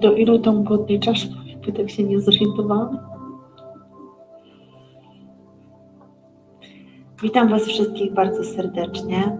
Do ilu tam go odliczasz? Tak się nie zorientowałam. Witam Was wszystkich bardzo serdecznie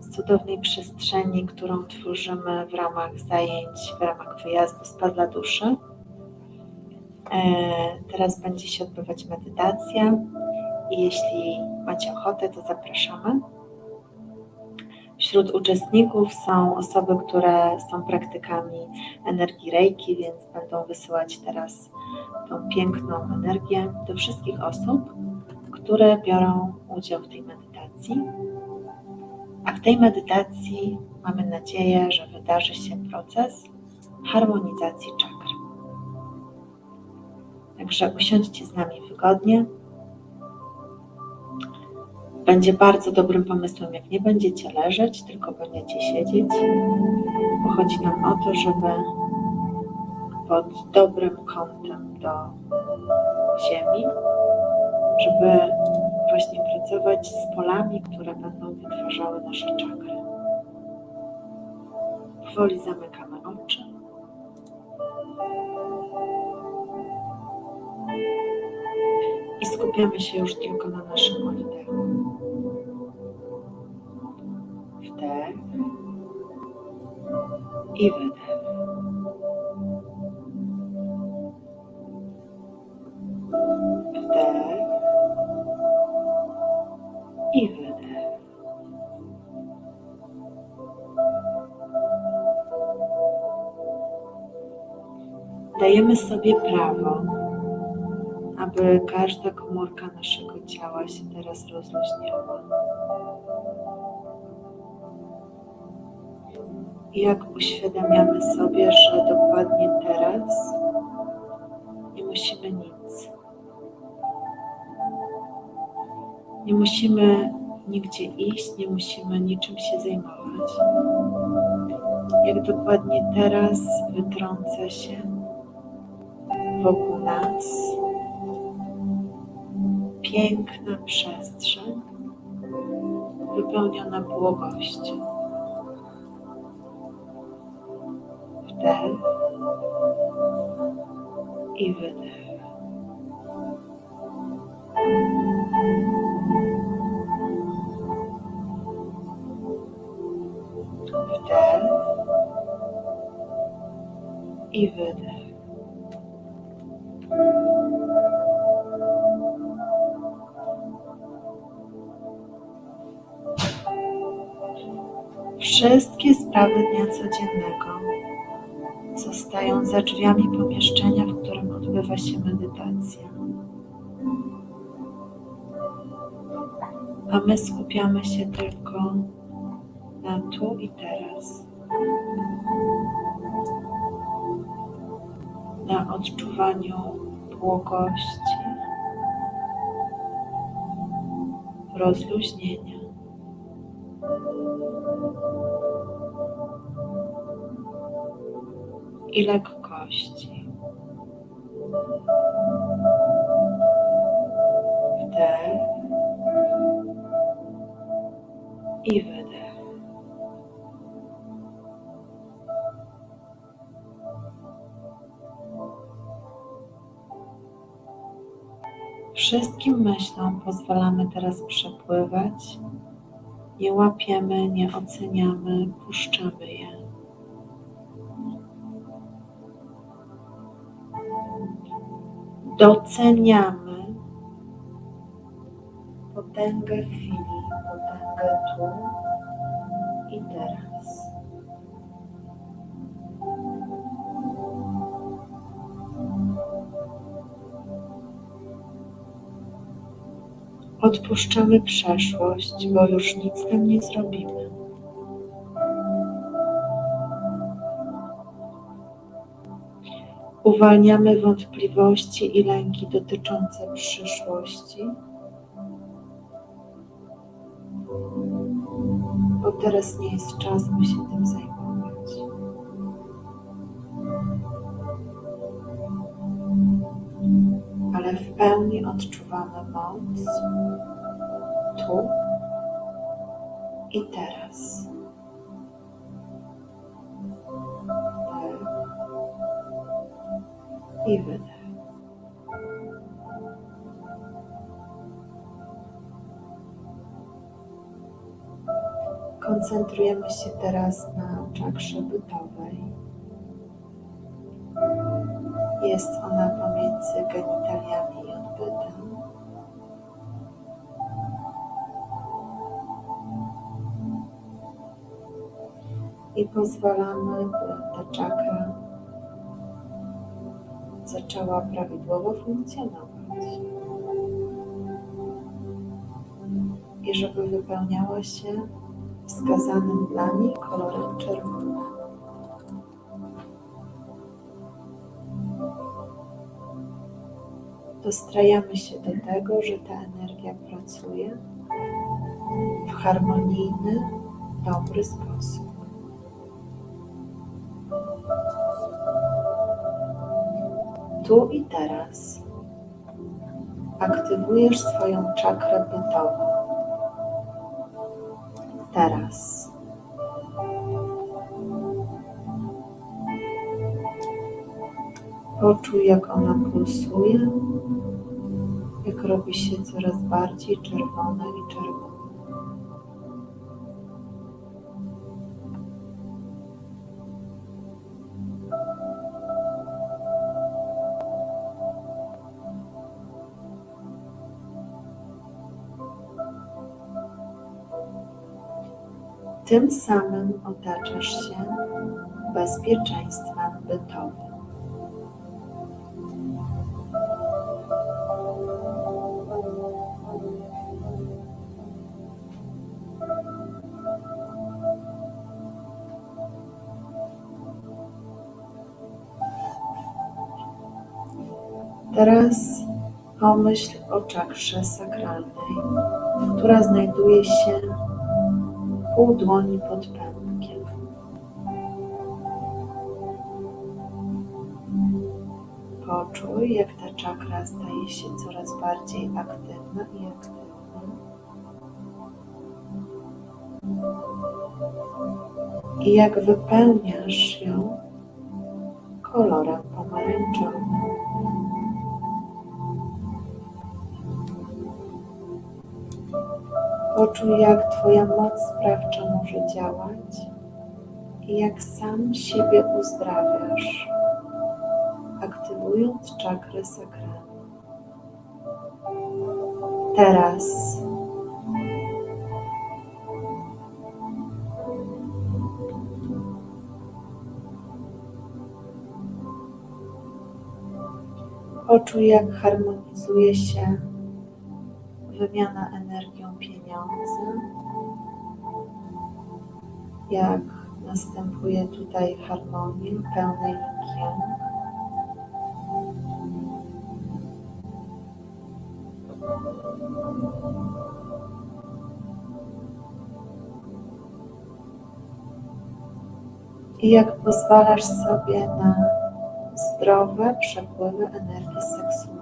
z cudownej przestrzeni, którą tworzymy w ramach zajęć, w ramach wyjazdu z Padla Duszy. E, Teraz będzie się odbywać medytacja i jeśli macie ochotę, to zapraszamy. Wśród uczestników są osoby, które są praktykami energii Reiki, więc będą wysyłać teraz tą piękną energię do wszystkich osób, które biorą udział w tej medytacji. A w tej medytacji mamy nadzieję, że wydarzy się proces harmonizacji czakr. Także usiądźcie z nami wygodnie. Będzie bardzo dobrym pomysłem, jak nie będziecie leżeć, tylko będziecie siedzieć, bo chodzi nam o to, żeby pod dobrym kątem do ziemi, żeby właśnie pracować z polami, które będą wytwarzały nasze czakry. Powoli zamykamy skupiamy się już tylko na naszym oddechu. Wdech i wydech. I. Dajemy sobie prawo, aby każda komórka naszego ciała się teraz rozluźniała. I jak uświadamiamy sobie, że dokładnie teraz nie musimy nic. Nie musimy nigdzie iść, nie musimy niczym się zajmować. Jak dokładnie teraz wytrąca się wokół nas piękna przestrzeń wypełniona błogością. Wdech i wydech. Wdech i wydech. Wszystkie sprawy dnia codziennego zostają za drzwiami pomieszczenia, w którym odbywa się medytacja. A my skupiamy się tylko na tu i teraz. Na odczuwaniu błogości, rozluźnienia. I lekkości. Wdech i wydech. Wszystkim myślom pozwalamy teraz przepływać. Nie łapiemy, nie oceniamy, puszczamy je. doceniamy potęgę chwili, potęgę tu i teraz. Odpuszczamy przeszłość, bo już nic nam nie zrobimy. Uwalniamy wątpliwości i lęki dotyczące przyszłości, bo teraz nie jest czas, by się tym zajmować. Odczuwamy moc tu i teraz. I wydech. Koncentrujemy się teraz na czakrze bytowej. Jest ona pomiędzy genitaliami i odbytem. I pozwalamy, by ta czakra zaczęła prawidłowo funkcjonować. I żeby wypełniała się wskazanym dla niej kolorem czerwonym. Dostrajamy się do tego, że ta energia pracuje w harmonijny, dobry sposób. Tu i teraz aktywujesz swoją czakrę bytową. Teraz. Poczuj, jak ona pulsuje, jak robi się coraz bardziej czerwona i czerwona. Tym samym otaczasz się bezpieczeństwem bytowym. Teraz pomyśl o czakrze sakralnej, która znajduje się pół dłoni pod pępkiem. Poczuj, jak ta czakra staje się coraz bardziej aktywna i aktywna. I jak wypełniasz ją kolorem pomarańczowym. Poczuj, jak Twoja moc sprawcza może działać i jak sam siebie uzdrawiasz, aktywując czakrę sakralną. Teraz poczuj, jak harmonizuje się wymiana energią pieniądza, jak następuje tutaj harmonia pełnej yin I jak pozwalasz sobie na zdrowe przepływy energii seksualnej.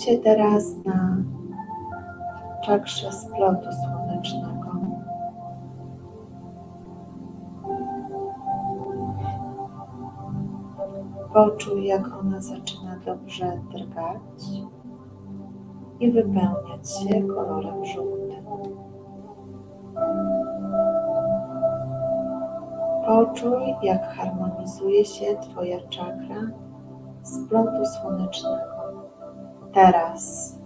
Się teraz na czakrze splotu słonecznego. Poczuj, jak ona zaczyna dobrze drgać i wypełniać się kolorem żółtym. Poczuj, jak harmonizuje się Twoja czakra splotu słonecznego. Teraz.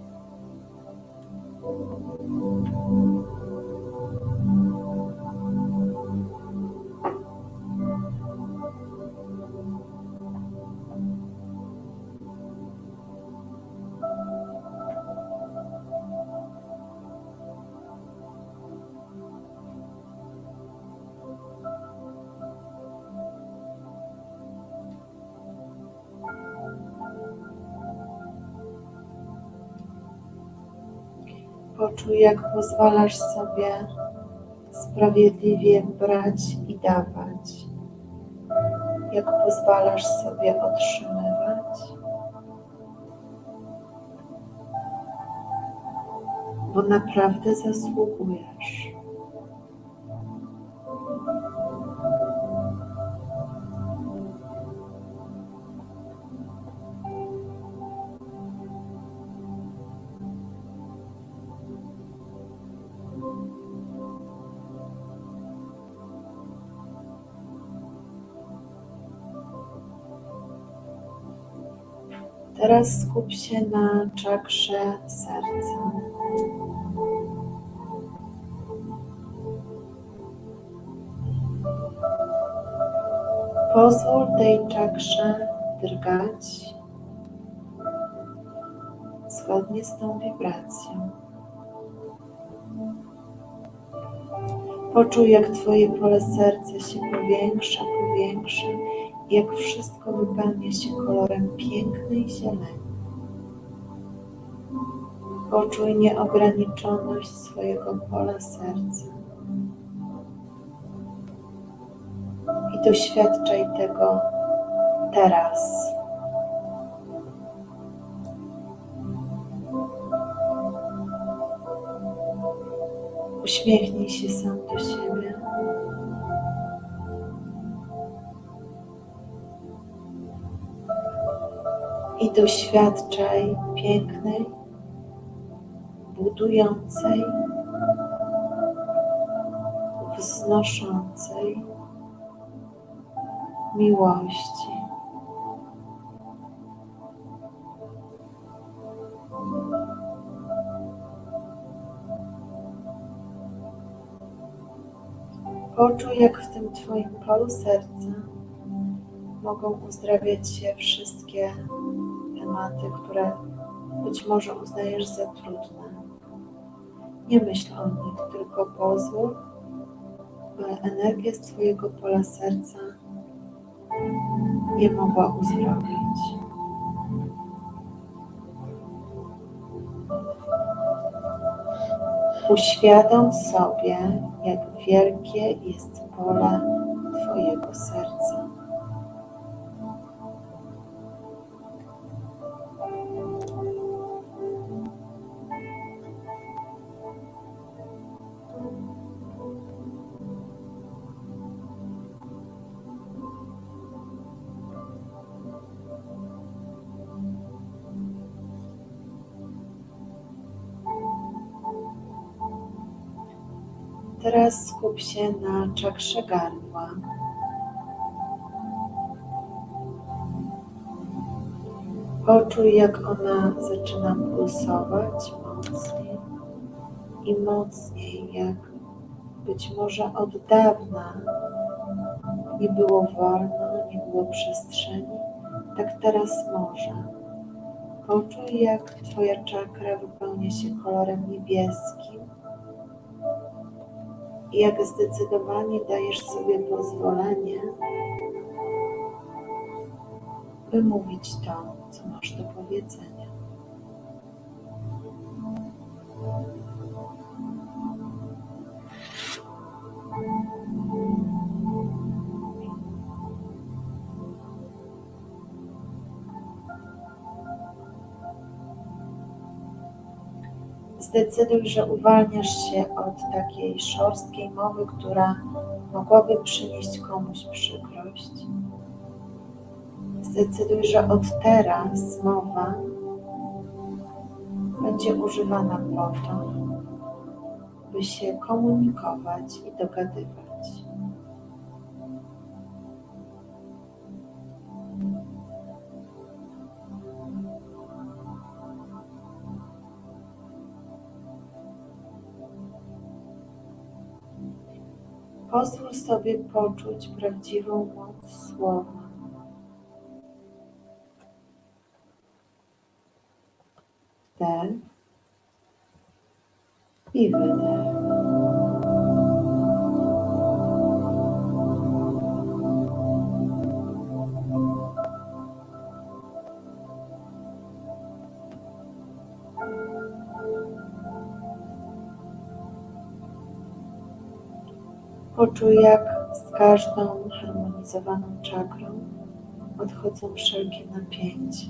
Poczuj, jak pozwalasz sobie sprawiedliwie brać i dawać. Jak pozwalasz sobie otrzymywać. Bo naprawdę zasługujesz. Teraz skup się na czakrze serca. Pozwól tej czakrze drgać zgodnie z tą wibracją. Poczuj, jak Twoje pole serca się powiększa, powiększa jak wszystko wypełnia się kolorem pięknej zieleni. Poczuj nieograniczoność swojego pola serca i doświadczaj tego teraz. Uśmiechnij się sam do siebie. I doświadczaj pięknej, budującej, wznoszącej miłości. Poczuj, jak w tym Twoim polu serca mogą uzdrawiać się wszystkie tematy, które być może uznajesz za trudne. Nie myśl o nich, tylko pozwól, by energia z Twojego pola serca je mogła uzdrowić. Uświadom sobie, jak wielkie jest pole Twojego serca. Teraz skup się na czakrze gardła. Poczuj, jak ona zaczyna pulsować mocniej i mocniej, jak być może od dawna nie było wolno, nie było przestrzeni, tak teraz może. Poczuj, jak Twoja czakra wypełnia się kolorem niebieskim jak zdecydowanie dajesz sobie pozwolenie, by mówić to, co masz do powiedzenia. Zdecyduj, że uwalniasz się od takiej szorstkiej mowy, która mogłaby przynieść komuś przykrość. Zdecyduj, że od teraz mowa będzie używana po to, by się komunikować i dogadywać. Pozwól sobie poczuć prawdziwą moc słowa. Wdech i wydech. Poczuj, jak z każdą harmonizowaną czakrą odchodzą wszelkie napięcia.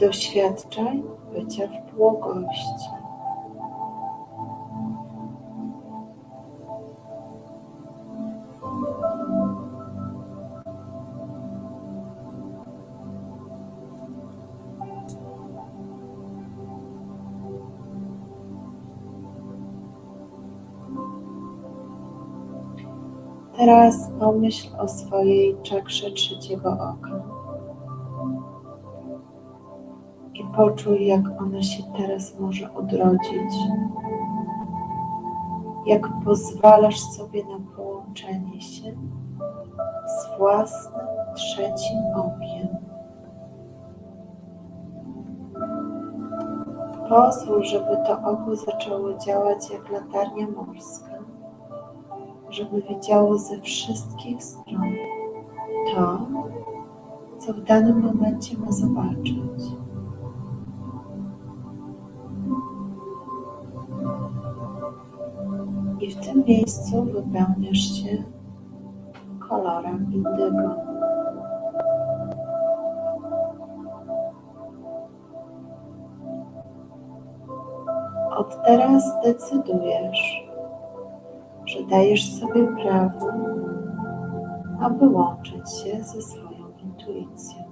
Doświadczaj bycia w błogości. Teraz pomyśl o swojej czakrze trzeciego oka i poczuj, jak ona się teraz może odrodzić. Jak pozwalasz sobie na połączenie się z własnym trzecim okiem. Pozwól, żeby to oko zaczęło działać jak latarnia morska żeby widziało ze wszystkich stron to, co w danym momencie ma zobaczyć. I w tym miejscu wypełniasz się kolorem indygo. Od teraz decydujesz, że dajesz sobie prawo, aby łączyć się ze swoją intuicją.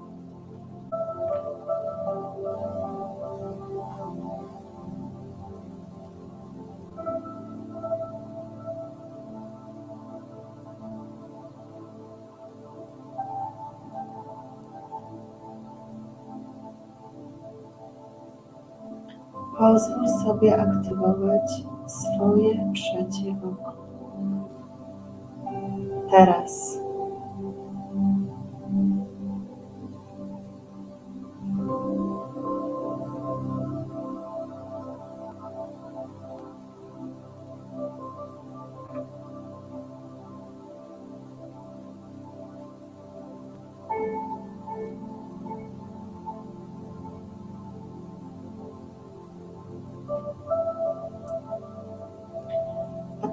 Pozwól sobie aktywować swoje trzecie oko. Teraz.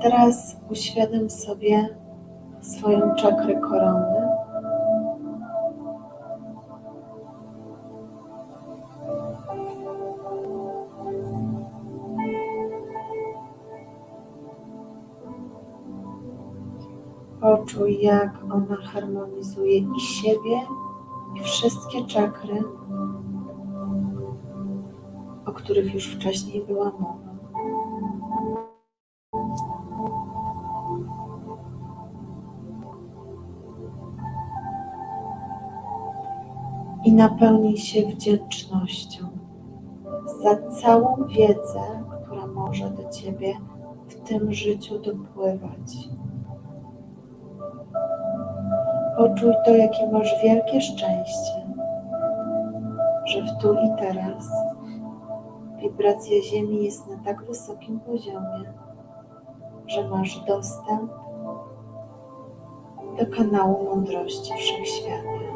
Teraz uświadom sobie swoją czakrę korony. Poczuj, jak ona harmonizuje i siebie, i wszystkie czakry, o których już wcześniej była mowa. I napełnij się wdzięcznością za całą wiedzę, która może do Ciebie w tym życiu dopływać. Poczuj to, jakie masz wielkie szczęście, że w tu i teraz wibracja Ziemi jest na tak wysokim poziomie, że masz dostęp do kanału mądrości wszechświata.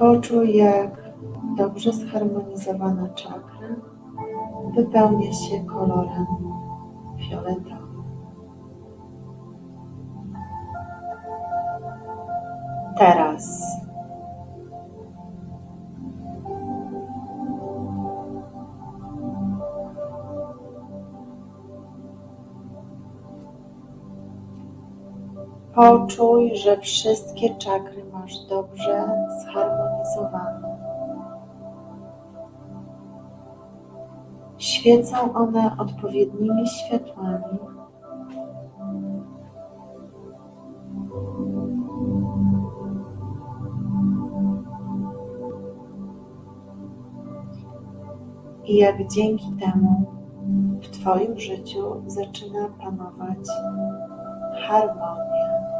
Poczuj, jak dobrze zharmonizowana czakra wypełnia się kolorem fioletowym. Teraz Poczuj, że wszystkie czakry masz dobrze zharmonizowane. Świecą one odpowiednimi światłami. I jak dzięki temu w Twoim życiu zaczyna panować harmonia.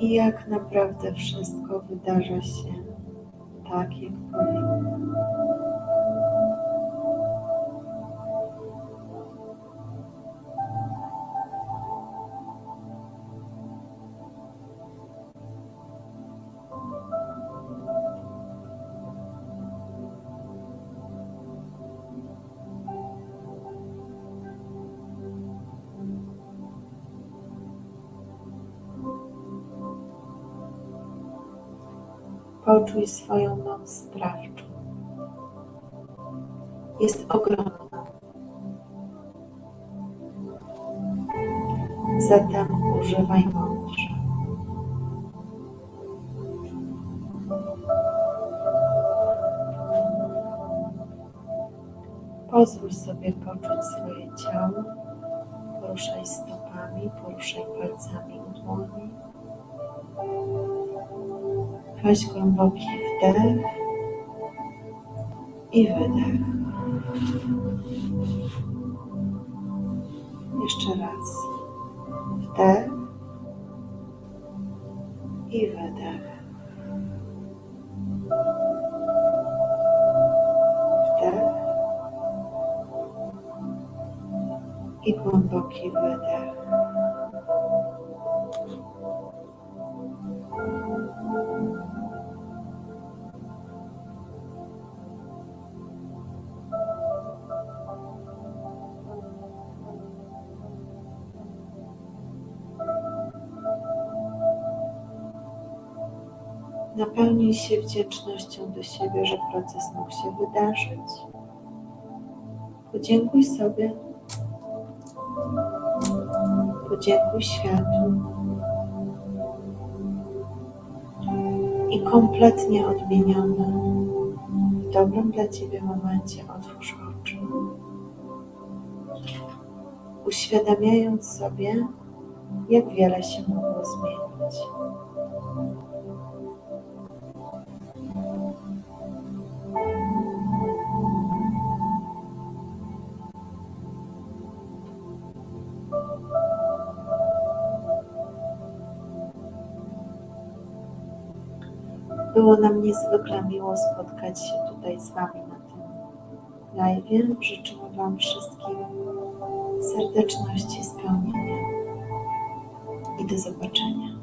I jak naprawdę wszystko wydarza się tak, jak powinno. Poczuj swoją moc sprawczą. Jest ogromna. Zatem używaj mądrze. Pozwól sobie poczuć swoje ciało. Poruszaj stopami, poruszaj palcami u dłoni. Weź głęboki wdech i wydech. Jeszcze raz. Wdech i wydech. Wdech i głęboki wydech. Napełnij się wdzięcznością do siebie, że proces mógł się wydarzyć. Podziękuj sobie. Podziękuj światu. I kompletnie odmienionym, w dobrym dla Ciebie momencie otwórz oczy. Uświadamiając sobie, jak wiele się mogło zmienić. Było nam niezwykle miło spotkać się tutaj z Wami na tym live. Życzymy Wam wszystkim serdeczności, spełnienia i do zobaczenia.